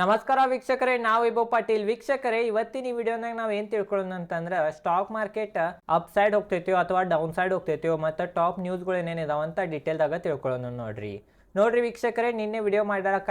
ನಮಸ್ಕಾರ ವೀಕ್ಷಕರೇ, ನಾವು ಇಬ್ಬ ಪಾಟೀಲ್. ವೀಕ್ಷಕರೇ, ಇವತ್ತಿನ ಈ ವಿಡಿಯೋನಾಗ ನಾವು ಏನು ತಿಳ್ಕೊಳ್ಳೋಣ ಅಂತಂದ್ರೆ ಸ್ಟಾಕ್ ಮಾರ್ಕೆಟ್ ಅಪ್ ಸೈಡ್ ಹೋಗ್ತೈತಿಯೋ ಅಥವಾ ಡೌನ್ ಸೈಡ್ ಹೋಗ್ತೈತಿಯೋ ಮತ್ತು ಟಾಪ್ ನ್ಯೂಸ್ಗಳು ಏನೇನಿದಾವ ಅಂತ ಡೀಟೇಲ್ದಾಗ ತಿಳ್ಕೊಳ್ಳೋಣ ನೋಡ್ರಿ. ನೋಡ್ರಿ ವೀಕ್ಷಕರೇ, ನಿನ್ನೆ ವಿಡಿಯೋ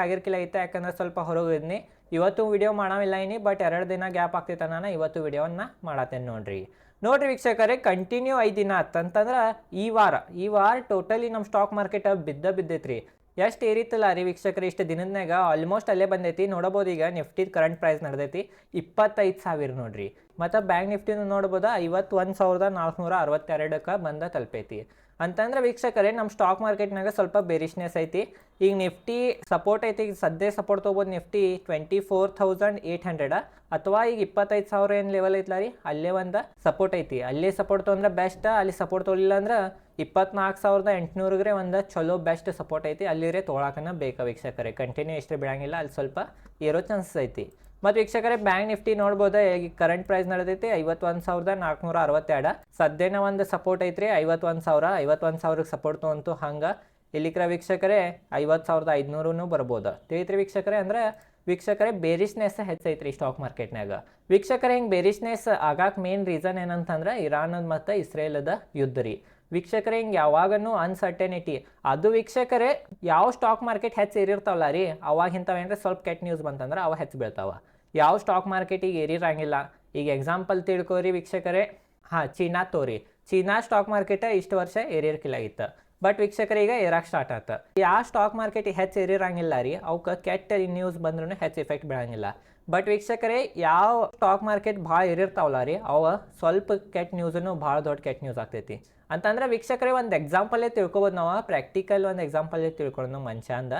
ಆಗಿರ್ಕಿಲ್ಲ ಐತೆ, ಯಾಕಂದ್ರೆ ಸ್ವಲ್ಪ ಹೊರಗಿದ್ನಿ ಇವತ್ತು ವಿಡಿಯೋ ಮಾಡೋವಿಲ್ಲ ಇನ್ನಿ ಬಟ್ ಎರಡು ದಿನ ಗ್ಯಾಪ್ ಆಗ್ತೈತೆ ನಾನು ಇವತ್ತು ವಿಡಿಯೋನ ಮಾಡತ್ತೇನೆ ನೋಡ್ರಿ. ನೋಡ್ರಿ ವೀಕ್ಷಕರೇ ಕಂಟಿನ್ಯೂ ಐದು ದಿನ ಆತಂತಂದ್ರೆ ಈ ವಾರ ಈ ವಾರ ಟೋಟಲಿ ನಮ್ಮ ಸ್ಟಾಕ್ ಮಾರ್ಕೆಟ್ ಬಿದ್ದ ಬಿದ್ದೈತ್ರಿ. ಎಷ್ಟು ಏರಿತ್ತಲ್ಲ ರೀ ವೀಕ್ಷಕರು, ಇಷ್ಟು ದಿನದಾಗ ಆಲ್ಮೋಸ್ಟ್ ಅಲ್ಲೇ ಬಂದೈತಿ. ನೋಡಬಹುದು ಈಗ ನಿಫ್ಟಿ ಕರೆಂಟ್ ಪ್ರೈಸ್ ನಡೆದೈತಿ. ಇಪ್ಪತ್ತೈದು ಸಾವಿರ ನೋಡ್ರಿ. ಮತ್ತು ಬ್ಯಾಂಕ್ ನಿಫ್ಟಿನೂ ನೋಡ್ಬೋದು? ಐವತ್ತೊಂದು ಸಾವಿರದ ನಾಲ್ಕುನೂರ ಅರವತ್ತೆರಡಕ್ಕೆ ಬಂದ ತಲುಪೈತಿ. ಅಂತಂದ್ರೆ ವೀಕ್ಷಕರೇ ನಮ್ಮ ಸ್ಟಾಕ್ ಮಾರ್ಕೆಟ್ನಾಗ ಸ್ವಲ್ಪ ಬೇರಿಶ್ನೆಸ್ ಐತಿ. ಈಗ ನಿಫ್ಟಿ ಸಪೋರ್ಟ್ ಐತಿ, ಈಗ ಸದ್ಯ ಸಪೋರ್ಟ್ ತೊಗೋಬೋದು Nifty twenty four thousand eight hundred ಅಥವಾ ಈಗ ಇಪ್ಪತ್ತೈದು ಸಾವಿರ ಏನು ಲೆವೆಲ್ ಐತ್ಲ ರೀ ಅಲ್ಲೇ ಒಂದು ಸಪೋರ್ಟ್ ಐತಿ. ಅಲ್ಲೇ ಸಪೋರ್ಟ್ ತೊಗೊಂಡ್ರೆ ಬೆಸ್ಟ್ ಅಲ್ಲಿ ಸಪೋರ್ಟ್ ತೊಗೊಳಿಲ್ಲ ಅಂದ್ರೆ ಇಪ್ಪತ್ನಾಲ್ಕು ಸಾವಿರದ ಎಂಟುನೂರಿಗೆ ಒಂದು ಚಲೋ ಬೆಸ್ಟ್ ಸಪೋರ್ಟ್ ಐತಿ, ಅಲ್ಲಿರೇ ತೊಗೊಳಕನ ಬೇಕಾ ವೀಕ್ಷಕರೇ. ಕಂಟಿನ್ಯೂ ಎಷ್ಟು ಬಿಡಂಗಿಲ್ಲ, ಅಲ್ಲಿ ಸ್ವಲ್ಪ ಏರೋ ಚಾನ್ಸಸ್ ಐತಿ. ಮತ್ತು ವೀಕ್ಷಕರೇ, ಬ್ಯಾಂಕ್ ನಿಫ್ಟಿ ನೋಡ್ಬೋದು? ಈಗ ಕರೆಂಟ್ ಪ್ರೈಸ್ ನಡೆದೈತಿ, ಐವತ್ತೊಂದು ಸಾವಿರದ ನಾಲ್ಕುನೂರ ಅರವತ್ತೆರಡು. ಸದ್ಯನ ಒಂದು ಸಪೋರ್ಟ್ ಐತ್ರಿ, ಐವತ್ತೊಂದು ಸಾವಿರ, ಐವತ್ತೊಂದು ಸಾವಿರಕ್ಕೆ ಸಪೋರ್ಟ್ ತೊಗೊಂತು ಹಂಗೆ. ಇಲ್ಲಿಕ್ರ ವೀಕ್ಷಕರೇ ಐವತ್ತು ಸಾವಿರದ ಐದುನೂರೂ ಬರ್ಬೋದು. ತಿಳಿತ್ರಿ ವೀಕ್ಷಕರೇ, ಅಂದ್ರೆ ವೀಕ್ಷಕರೇ ಬೇರಿಶ್ನೆಸ್ ಹೆಚ್ಚೈತ್ರಿ ಸ್ಟಾಕ್ ಮಾರ್ಕೆಟ್ನಾಗ ವೀಕ್ಷಕರೇ, ಹಿಂಗೆ ಬೇರಿಶ್ನೆಸ್ ಆಗಾಕ ಮೇನ್ ರೀಸನ್ ಏನಂತಂದ್ರೆ ಇರಾನದ ಮತ್ತು ಇಸ್ರೇಲದ ಯುದ್ಧ ರೀ. ವೀಕ್ಷಕರೇ, ಹಿಂಗೆ ಯಾವಾಗನೂ ಅನ್ಸರ್ಟೆನಿಟಿ ಅದು ವೀಕ್ಷಕರೇ, ಯಾವ ಸ್ಟಾಕ್ ಮಾರ್ಕೆಟ್ ಹೆಚ್ಚು ಏರಿರ್ತಾವಲ್ಲ ರೀ, ಅವಾಗ ಇಂಥವೇನ್ರೆ ಸ್ವಲ್ಪ ಕೆಟ್ಟ ನ್ಯೂಸ್ ಬಂತಂದ್ರೆ ಅವ ಹೆಚ್ಚು ಬೀಳ್ತಾವ. ಯಾವ ಸ್ಟಾಕ್ ಮಾರ್ಕೆಟಿಗೆ ಏರಿರಂಗಿಲ್ಲ. ಈಗ ಎಕ್ಸಾಂಪಲ್ ತಿಳ್ಕೊರಿ ವೀಕ್ಷಕರೇ. ಹಾಂ, ಚೀನಾ ತೋರಿ. ಚೀನಾ ಸ್ಟಾಕ್ ಮಾರ್ಕೆಟ್ ಇಷ್ಟು ವರ್ಷ ಏರಿರ್ಕಿಲ್ಲಾಗಿತ್ತು ಬಟ್ ವೀಕ್ಷಕರು, ಈಗ ಏರಾಕ್ ಸ್ಟಾರ್ಟ್ ಆತ. ಯಾವ ಸ್ಟಾಕ್ ಮಾರ್ಕೆಟ್ ಹೆಚ್ಚು ಏರಿರಂಗಿಲ್ಲ ರೀ ಅವಕ್ಕೆ ಕೆಟ್ಟ ನ್ಯೂಸ್ ಬಂದ್ರೂ ಹೆಚ್ಚು ಎಫೆಕ್ಟ್ ಬೀಳಂಗಿಲ್ಲ. ಬಟ್ ವೀಕ್ಷಕರೇ, ಯಾವ ಸ್ಟಾಕ್ ಮಾರ್ಕೆಟ್ ಭಾಳ ಏರಿರ್ತಾವಲ್ಲ ರೀ, ಅವ ಸ್ವಲ್ಪ ಕೆಟ್ಟ ನ್ಯೂಸನ್ನು ಭಾಳ ದೊಡ್ಡ ಕೆಟ್ಟ ನ್ಯೂಸ್ ಆಗ್ತೈತಿ. ಅಂತಂದ್ರೆ ವೀಕ್ಷಕರೇ, ಒಂದು ಎಕ್ಸಾಂಪಲೇ ತಿಳ್ಕೊಬೋದು ನಾವು. ಪ್ರಾಕ್ಟಿಕಲ್ ಒಂದು ಎಕ್ಸಾಂಪಲ್ ತಿಳ್ಕೊಳ್ಳೋದು ಮನುಷ್ಯ ಅಂದ.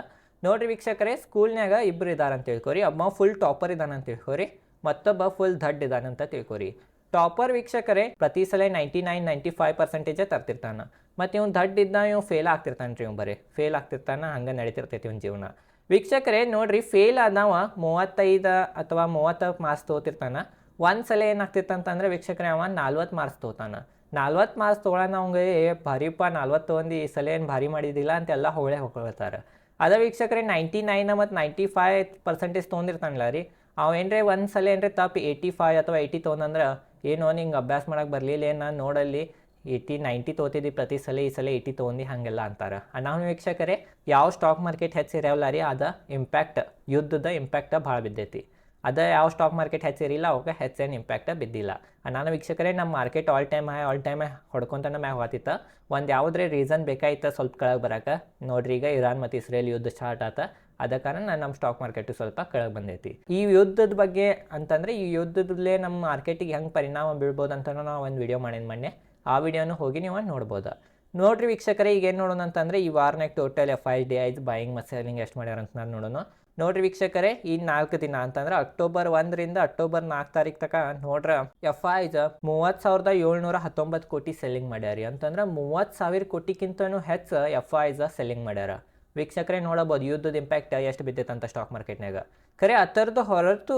ನೋಡ್ರಿ ವೀಕ್ಷಕರೇ ಸ್ಕೂಲ್ನ್ಯಾಗ ಇಬ್ಬರು ಇದ್ದಾರೆ ಅಂತ ತಿಳ್ಕೊರಿ. ಒಬ್ಬ ಫುಲ್ ಟಾಪರ್ ಇದ್ದಾನೆ ಅಂತ ತಿಳ್ಕೊರಿ. ಮತ್ತೊಬ್ಬ ಫುಲ್ ದಡ್ ಇದ್ದಾನೆ ಅಂತ ತಿಳ್ಕೊರಿ. ಟಾಪರ್ ವೀಕ್ಷಕರೇ, ಪ್ರತಿ ಸಲ ನೈಂಟಿ ನೈನ್ ನೈಂಟಿ ಫೈವ್ ಪರ್ಸೆಂಟೇಜೇ ತರ್ತಿರ್ತಾನ. ಮತ್ತು ಇವ್ನು ದಡ್ ಇದ್ದ ಇವ್ ಫೇಲ್ ಆಗ್ತಿರ್ತಾನೆ ರೀ ಇವ್ ಬರೀ. ಫೇಲ್ ಆಗ್ತಿರ್ತಾನೆ, ಹಂಗೆ ನಡೀತಿರ್ತೈತಿ ಇವ್ನ ಜೀವನ. ವೀಕ್ಷಕರೇ, ನೋಡ್ರಿ ಫೇಲ್ ಆದವ ಮೂವತ್ತೈದು ಅಥವಾ ಮೂವತ್ತು ಮಾರ್ಕ್ಸ್ ತೊಗೋತಿರ್ತಾನೆ. ಒಂದು ಸಲ ಏನಾಗ್ತಿತ್ತಂತಂದ್ರೆ ವೀಕ್ಷಕರೇ, ಅವ ನಲ್ವತ್ತು ಮಾರ್ಕ್ಸ್ ತೊಗೋತಾನೆ. ನಲ್ವತ್ತು ಮಾರ್ಕ್ಸ್ ತೊಗೊಳನ ಅವಂಗೆ ಭಾರಿಪ್ಪ, ನಲ್ವತ್ತು ಒಂದು, ಈ ಸಲ ಏನು ಭಾರಿ ಮಾಡಿದ್ದಿಲ್ಲ ಅಂತೆಲ್ಲ ಹೊಳೆ ಹೊಕೊಳ್ತಾರೆ ಅದ ವೀಕ್ಷಕರೇ ನೈಂಟಿ ನೈನ್ ಮತ್ತು ನೈಂಟಿ ಫೈವ್ ಪರ್ಸೆಂಟೇಜ್ ತೊಗೊಂಡಿರ್ತಾನಲ್ಲ ರೀ. ಅವ ಏನ್ರಿ ಒಂದು ಸಲ ಏನ್ರಿ ತಪ್ಪು ಏಯ್ಟಿ ಫೈವ್ ಅಥವಾ ಏಯ್ಟಿ ತೊಗೊಂಡಂದ್ರೆ, ಏನೋ ನಿಂಗೆ ಅಭ್ಯಾಸ ಮಾಡಕ್ಕೆ ಬರಲಿಲ್ಲ, ಏನು ನೋಡಲ್ಲಿ. ಏಯ್ಟಿ ನೈಂಟಿ ತೊಗೋತಿದ್ವಿ ಪ್ರತಿ ಸಲ, ಈ ಸಲ ಏಯ್ಟಿ ತೊಗೊಂಡು ಹಾಗೆಲ್ಲ ಅಂತಾರೆ. ನಾವು ವೀಕ್ಷಕರೇ, ಯಾವ ಸ್ಟಾಕ್ ಮಾರ್ಕೆಟ್ ಹೆಚ್ಚಿರವಲ್ಲ ರೀ ಅದ ಇಂಪ್ಯಾಕ್ಟ್ ಯುದ್ಧದ ಇಂಪ್ಯಾಕ್ಟ್ ಭಾಳ ಬಿದ್ದೈತಿ. ಅದ ಯಾವ ಸ್ಟಾಕ್ ಮಾರ್ಕೆಟ್ ಹೆಚ್ಚಿರಿಲ್ಲ, ಅವಕ್ಕೆ ಹೆಚ್ಚೇನು ಇಂಪ್ಯಾಕ್ಟ್ ಬಿದ್ದಿಲ್ಲ. ನಾನು ವೀಕ್ಷಕರೇ ನಮ್ಮ market all time high all time ಹೊಡ್ಕೊಂತಾನೆ ಮ್ಯಾಗ ಹೋಗ್ತಿತ್ತು. ಒಂದು ಯಾವುದೇ ರೀಸನ್ ಬೇಕಾಯ್ತು ಸ್ವಲ್ಪ ಕೆಳಗೆ ಬರಕ್ಕೆ ನೋಡ್ರಿ, ಈಗ ಇರಾನ್ ಮತ್ತು ಇಸ್ರೇಲ್ ಯುದ್ಧ ಸ್ಟಾರ್ಟ್ ಆತ. ಅದ ಕಾರಣ ನಮ್ಮ ಸ್ಟಾಕ್ ಮಾರ್ಕೆಟ್ ಸ್ವಲ್ಪ ಕೆಳಗೆ ಬಂದೈತಿ. ಈ ಯುದ್ಧದ ಬಗ್ಗೆ ಅಂತಂದ್ರೆ, ಈ ಯುದ್ಧದಲ್ಲೇ ನಮ್ಮ ಮಾರ್ಕೆಟಿಗೆ ಹೆಂಗೆ ಪರಿಣಾಮ ಬೀಳ್ಬೋದು ಅಂತ ನಾವು ಒಂದು ವಿಡಿಯೋ ಮಾಡಿದ ಮೊನ್ನೆ ಆ ವಿಡಿಯೋನು ಹೋಗಿ ನೀವು ನೋಡ್ಬೋದು. ನೋಡ್ರಿ ವೀಕ್ಷಕರೇ, ಈಗ ಏನು ನೋಡೋಣ ಅಂತಂದ್ರೆ, ಈ ವಾರನಾಗ total F I D Is buying ಮತ್ತು ಸೆಲ್ಲಿಂಗ್ ಎಷ್ಟು ಮಾಡ್ಯಾರ ಅಂತ ನಾನು ನೋಡೋಣ. ನೋಡ್ರಿ ವೀಕ್ಷಕರೇ, ಈ ನಾಲ್ಕು ದಿನ ಅಂತಂದ್ರೆ ಅಕ್ಟೋಬರ್ ಒಂದರಿಂದ ಅಕ್ಟೋಬರ್ ನಾಲ್ಕು ತಾರೀಕು ತಕ ನೋಡ್ರ, ಎಫ್ ಐಸ್ ಮೂವತ್ತು ಸಾವಿರದ ಏಳ್ನೂರ ಹತ್ತೊಂಬತ್ತು ಕೋಟಿ ಸೆಲ್ಲಿಂಗ್ ಮಾಡ್ಯಾರಿ. ಅಂತಂದ್ರೆ ಮೂವತ್ತು ಸಾವಿರ ಕೋಟಿಗಿಂತನೂ ಹೆಚ್ಚು ಎಫ್ ಐಸ್ ಸೆಲ್ಲಿಂಗ್ ಮಾಡ್ಯಾರ. ವೀಕ್ಷಕರೇ ನೋಡಬಹುದು ಯುದ್ಧದ ಇಂಪ್ಯಾಕ್ಟ್ ಎಷ್ಟು ಬಿದ್ದೈತೆ ಅಂತ ಸ್ಟಾಕ್ ಮಾರ್ಕೆಟ್ನಾಗ ಖರೆ ಅದರದ್ದು ಹೊರತು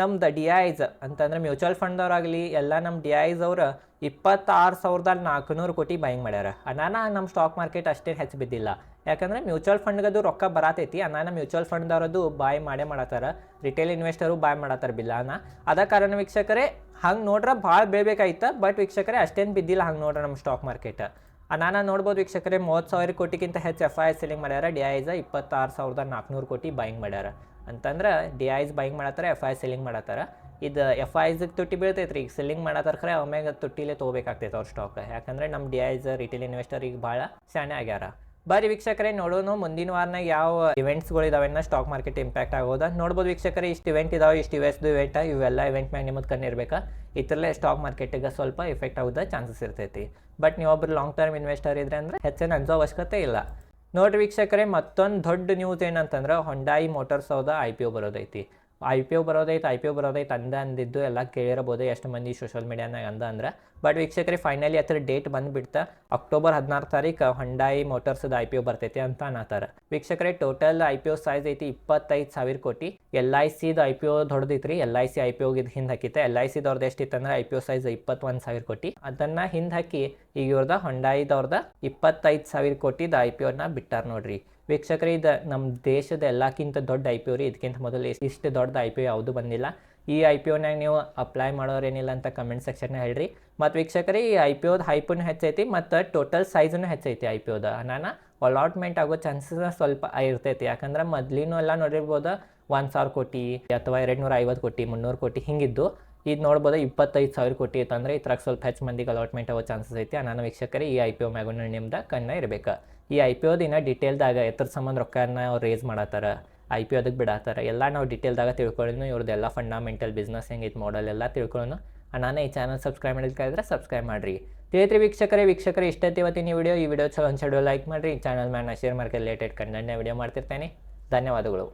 ನಮ್ದು ಡಿ ಐಸ್ ಅಂತಂದ್ರೆ ಮ್ಯೂಚುವಲ್ ಫಂಡ್ದವ್ರಾಗಲಿ ಎಲ್ಲ ನಮ್ಮ ಡಿ ಐಸ್ ಅವ್ರು ಇಪ್ಪತ್ತಾರು ಸಾವಿರದ ನಾಲ್ಕುನೂರು ಕೋಟಿ ಬೈಂಗ್ ಮಾಡ್ಯಾರ. ಅನಾನ ನಮ್ಮ ಸ್ಟಾಕ್ ಮಾರ್ಕೆಟ್ ಅಷ್ಟೇ ಹೆಚ್ಚು ಬಿದ್ದಿಲ್ಲ. ಯಾಕಂದ್ರೆ ಮ್ಯೂಚುವಲ್ ಫಂಡ್ಗದು ರೊಕ್ಕ ಬರತೈತಿ ಅನಾನ ಮ್ಯೂಚುವಲ್ ಫಂಡ್ದವ್ರದ್ದು ಬಾಯ್ ಮಾಡೇ ಮಾಡತ್ತಾರ ರಿಟೇಲ್ ಇನ್ವೆಸ್ಟರು ಬಾಯ್ ಮಾಡತ್ತಾರ ಬಿಲ್ಲಾನ ಅದ ಕಾರಣ ವೀಕ್ಷಕರೇ, ಹಂಗೆ ನೋಡ್ರೆ ಭಾಳ ಬೇಬೇಕಾಯ್ತು ಬಟ್ ವೀಕ್ಷಕರೇ ಅಷ್ಟೇನು ಬಿದ್ದಿಲ್ಲ ಹಂಗೆ ನೋಡ್ರೆ ನಮ್ಮ ಸ್ಟಾಕ್ ಮಾರ್ಕೆಟ್ ಅನಾನ ನೋಡ್ಬೋದು ವೀಕ್ಷಕರೇ ಮೂವತ್ತು ಸಾವಿರ ಕೋಟಿಗಿಂತ ಹೆಚ್ಚು ಎಫ್ ಐ ಸೆಲ್ಲಿಂಗ್ ಮಾಡ್ಯಾರ ಡಿ ಐಸ್ ಇಪ್ಪತ್ತಾರು ಸಾವಿರದ ನಾಲ್ಕುನೂರು ಕೋಟಿ ಬೈಂಗ್ ಮಾಡ್ಯಾರ. ಅಂತಂದ್ರೆ ಡಿ ಐಸ್ ಬೈಂಗ್ ಮಾಡತ್ತಾರ ಎಫ್ ಐ ಸೆಲ್ಲಿಂಗ್ ಮಾಡತ್ತಾರ. ಇದು ಎಫ್ ಐಸ್ಗೆ ತುಟ್ಟಿ ಬೀಳ್ತೈತೆ ಈಗ ಸೆಲ್ಲಿಂಗ್ ಮಾಡತ್ತಾರ ಖರೆ ಒಮ್ಮೆಗೆ ತುಟ್ಟಿಲೇ ತೊಗೋಬೇಕಾಗ್ತೈತೆ ಅವ್ರ ಸ್ಟಾಕ್ ಯಾಕಂದ್ರೆ ನಮ್ಮ ಡಿ ಐಸ್ ರಿಟೇಲ್ ಇನ್ವೆಸ್ಟರ್ ಈಗ ಭಾಳ ಸಣ್ಣ ಆಗ್ಯಾರ. ಬರೀ ವೀಕ್ಷಕರೇ ನೋಡೋಣ ಮುಂದಿನ ವಾರನಾಗ ಯಾವ ಇವೆಂಟ್ಸ್ಗಳು ಇದಾವೆನ್ನ ಸ್ಟಾಕ್ ಮಾರ್ಕೆಟ್ ಇಂಪ್ಯಾಕ್ಟ್ ಆಗೋದ ನೋಡ್ಬೋದು ವೀಕ್ಷಕರೇ. ಇಷ್ಟು ಇವೆಂಟ್ ಇದಾವೆ, ಇಷ್ಟು ಇವೆಸ್ದು ಇವೆಂಟ್ ಇವೆಲ್ಲ ಇವೆಂಟ್ ಮ್ಯಾಗ ನಿಮ್ಮದು ಕಣ್ಣು ಇರಬೇಕಾ. ಇತರಲ್ಲೇ ಸ್ಟಾಕ್ ಮಾರ್ಕೆಟಿಗೆ ಸ್ವಲ್ಪ ಎಫೆಕ್ಟ್ ಆಗೋದ ಚಾನ್ಸಸ್ ಇರ್ತೈತಿ. ಬಟ್ ನೀವೊಬ್ರು ಲಾಂಗ್ ಟರ್ಮ್ ಇನ್ವೆಸ್ಟರ್ ಇದ್ರೆ ಅಂದ್ರೆ ಹೆಚ್ಚಿನ ಅನ್ಸೋ ಅವಶ್ಯಕತೆ ಇಲ್ಲ. ನೋಡ್ರಿ ವೀಕ್ಷಕರೇ, ಮತ್ತೊಂದು ದೊಡ್ಡ ನ್ಯೂಸ್ ಏನಂತಂದ್ರೆ ಹೊಂಡಾಯಿ ಮೋಟರ್ಸ್ ಹೌದ ಐ ಪಿ ಒ ಬರೋದೈತಿ. ಐ ಪಿ ಒ ಬರೋದೈತೆ ಐ ಪಿ ಒ ಬರೋದೈತಿ ಅಂದ ಅಂದಿದ್ದು ಎಲ್ಲ ಕೇಳಿರಬಹುದು ಎಷ್ಟು ಮಂದಿ ಸೋಷಲ್ ಮೀಡಿಯಾನಾಗ ಅಂದ ಅಂದ್ರೆ ಬಟ್ ವೀಕ್ಷಕರೇ ಫೈನಲಿ ಅದರ ಡೇಟ್ ಬಂದುಬಿಡ್ತಾ ಅಕ್ಟೋಬರ್ ಹದಿನಾರು ತಾರೀಕು ಹೊಂಡಾಯಿ ಮೋಟರ್ಸ್ದು ಐ ಪಿ ಒ ಬರ್ತೈತಿ ಅಂತ ಅನ್ನತ್ತಾರ ವೀಕ್ಷಕರೇ total I P O size ಐತಿ ಇಪ್ಪತ್ತೈದು ಸಾವಿರ ಕೋಟಿ. ಎಲ್ ಐ ಸಿದು I P O ದೊಡ್ಡದೈತ್ರಿ. L I C I P ಒಗಿದ್ ಹಿಂದೆ ಹಾಕಿತ್ತೆ ಎಲ್ ಐ ಸಿದವ್ರದ್ದು ಎಷ್ಟಿತ್ತಂದ್ರೆ ಐ ಪಿ ಒ ಸೈಜ್ ಇಪ್ಪತ್ತೊಂದು ಸಾವಿರ ಕೋಟಿ. ಅದನ್ನ ಹಿಂದೆ ಹಾಕಿ ಈಗ ಇವ್ರದ ಹೊಂಡಾಯಿದವ್ರದ ಇಪ್ಪತ್ತೈದು ಸಾವಿರ ಕೋಟಿದ ಐ ಪಿ ಒನ ಬಿಟ್ಟಾರ ನೋಡ್ರಿ. ವೀಕ್ಷಕರೇ, ಇದು ನಮ್ಮ ದೇಶದ ಎಲ್ಲಕ್ಕಿಂತ ದೊಡ್ಡ ಐ ಪಿ ಒ ರೀ. ಇದಕ್ಕಿಂತ ಮೊದಲು ಇಷ್ಟು ದೊಡ್ಡ ಐ ಪಿ ಒ ಯಾವುದು ಬಂದಿಲ್ಲ. ಈ ಐ ಪಿ ಒನಾಗ ನೀವು ಅಪ್ಲೈ ಮಾಡೋರೇನಿಲ್ಲ ಅಂತ ಕಮೆಂಟ್ ಸೆಕ್ಷನ್ ಹೇಳ್ರಿ. ಮತ್ತು ವೀಕ್ಷಕರಿ, ಈ ಐ ಪಿ ಒದ ಹೈಪನ್ ಹೆಚ್ಚೈತಿ ಮತ್ತು ಟೋಟಲ್ ಸೈಜನ್ನು ಹೆಚ್ಚೈತಿ ಐ ಪಿ ಒದ ನಾನು ಅಲಾಟ್ಮೆಂಟ್ ಆಗೋ ಚಾನ್ಸಸ್ ಸ್ವಲ್ಪ ಇರ್ತೈತಿ. ಯಾಕಂದ್ರೆ ಮೊದ್ಲಿನೂ ಎಲ್ಲ ನೋಡಿರ್ಬೋದು ಒಂದು ಸಾವಿರ ಕೋಟಿ ಅಥವಾ ಎರಡು ನೂರ ಐವತ್ತು ಕೋಟಿ, ಮುನ್ನೂರು ಕೋಟಿ ಹಿಂಗಿದ್ದು. ಇದು ನೋಡ್ಬೋದು ಇಪ್ಪತ್ತೈದು ಸಾವಿರ ಕೋಟಿ ಇತ್ತಂದ್ರೆ ಇದ್ರಾಗ ಸ್ವಲ್ಪ ಹೆಚ್ಚು ಮಂದಿಗೆ ಅಲಾಟ್ಮೆಂಟ್ ಆಗೋ ಚಾನ್ಸಸ್ ಐತಿ. ನಾನು ವೀಕ್ಷಕರಿ, ಈ ಐ ಪಿ ಒ ಮ್ಯಾಗೂ ನಿಮ್ದು ಕಣ್ಣ ಇರಬೇಕು. ಈ ಐ ಪಿ ಒದಿನ ಡೀಟೇಲ್ದಾಗ ಎತ್ತರ ಸಂಬಂಧ ರೊಕ್ಕನ ಅವ್ರು ರೇಸ್ ಮಾಡತ್ತಾರ. ಐ ಪಿ ಅದಕ್ಕೆ ಬಿಡಾತಾರೆ ಎಲ್ಲ ನಾವು ಡೀಟೇಲ್ದಾಗ ತಿಳ್ಕೊಳ್ಳೋಣ ಇವ್ರದ್ದೆಲ್ಲ ಫಂಡಮೆಂಟಲ್ ಬಿಸ್ನೆಸ್ ಹೆಂಗೈತೆ ಮಾಡಲ್ ಎಲ್ಲ ತಿಳ್ಕೊಳ್ಳೋಣ ಅಣ್ಣಾನೇ ಈ ಚಾನಲ್ ಸಬ್ಸ್ಕ್ರೈಬ್ ಮಾಡಿದ್ರೆ ಸಬ್ಸ್ಕ್ರೈಬ್ ಮಾಡಿರಿ. ತಿಳಿತ್ರಿ ವೀಕ್ಷಕರೇ ವೀಕ್ಷಕರೇ ಇಷ್ಟೈತಿ ವಿಡಿಯೋ ಈ ವಿಡಿಯೋ ಚಲೋ ಅನ್ಸಡು ಲೈಕ್ ಮಾಡಿರಿ. ಚಾನಲ್ ಮ್ಯಾನ ಶೇರ್ ಮಾರ್ಕೆಟ್ ರಿಲೇಟೆಡ್ ಕಂಟೆಂಟ್ನ ವಿಡಿಯೋ ಮಾಡ್ತಿರ್ತೇನೆ. ಧನ್ಯವಾದಗಳು.